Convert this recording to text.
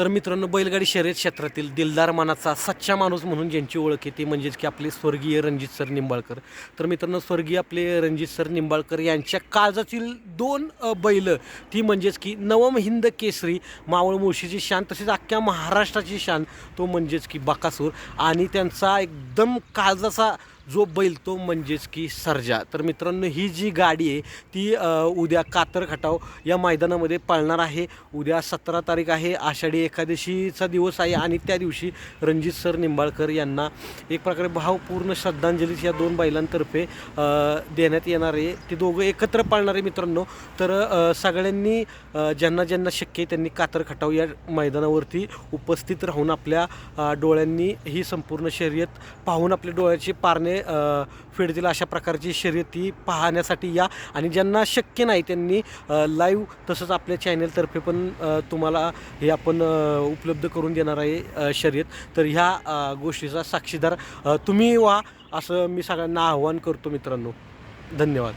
तर मित्रांनो बैलगाडी शर्यत क्षेत्रातील दिलदार मानाचा सच्चा माणूस म्हणून ज्यांची ओळख आहे ती म्हणजेच की आपले स्वर्गीय रणजित सर निंबाळकर. तर मित्रांनो स्वर्गीय आपले रणजित सर निंबाळकर यांच्या काळजातील दोन बैल ती म्हणजेच की नवम हिंद केसरी मावळ मुळशीची शान तसेच अख्ख्या महाराष्ट्राची शान तो म्हणजेच की बाकासूर. आणि त्यांचा एकदम काळजाचा जो बैल तो म्हणजेच की सर्जा. तर मित्रांनो ही जी गाडी आहे ती उद्या कातर खटाव या मैदानामध्ये पळणार आहे. उद्या सतरा तारीख आहे आषाढी एकादशीचा दिवस आहे आणि त्या दिवशी रणजित सर निंबाळकर यांना एक प्रकारे भावपूर्ण श्रद्धांजली या दोन बैलांतर्फे देण्यात येणार आहे. ते दोघं एकत्र पाळणार आहे मित्रांनो. तर सगळ्यांनी ज्यांना ज्यांना शक्य आहे त्यांनी कातर खटाव या मैदानावरती उपस्थित राहून आपल्या डोळ्यांनी ही संपूर्ण शर्यत पाहून आपल्या डोळ्याचे पारणे अ, अशा प्रकारची शर्यती पाहण्यासाठी या. आणि ज्यांना शक्य नाही त्यांनी लाईव्ह तसंच आपल्या चॅनेलतर्फे पण तुम्हाला हे आपण उपलब्ध करून देणार आहे शर्यत. तर ह्या गोष्टीचा साक्षीदार तुम्ही व्हा असं मी सगळ्यांना आव्हान करतो मित्रांनो. धन्यवाद.